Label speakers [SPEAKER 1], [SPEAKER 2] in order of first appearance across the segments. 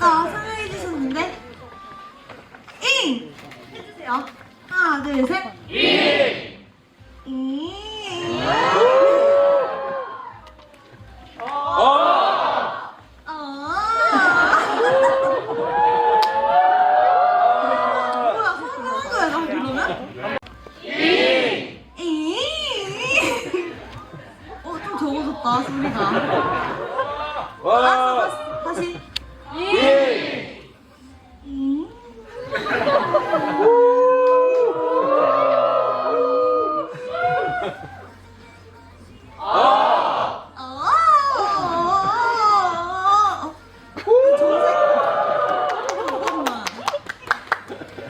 [SPEAKER 1] 아까 설명해 주셨는데 잉 해주세요. 하나 둘 셋. 잉. 잉. 어. 뭐야 성공한 거야 나 그러면? 잉. 잉. 어 좀 적어졌다 소리가. 알았어 다시. 다시.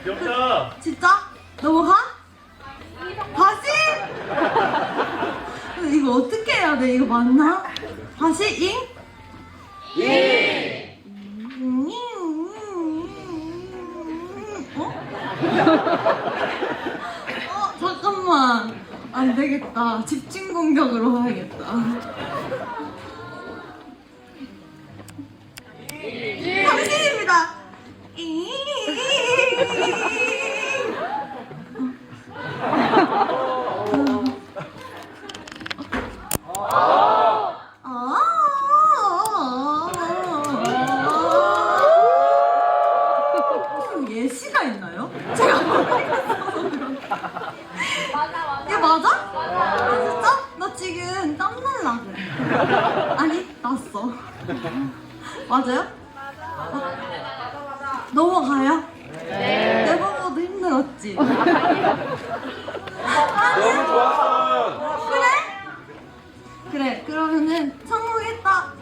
[SPEAKER 2] 귀엽다.
[SPEAKER 1] 진짜? 넘어가? 다시? 이거 어떻게 해야 돼? 이거 맞나? 다시 잉? 잉. 어? 어 잠깐만 안 되겠다 집중 공격으로 해야겠다. 맞아요? 맞아. 넘어가요? 네. 내보고도 힘들었지?
[SPEAKER 2] 너무 좋았어.
[SPEAKER 1] 그래? 그래, 그러면은 성공했다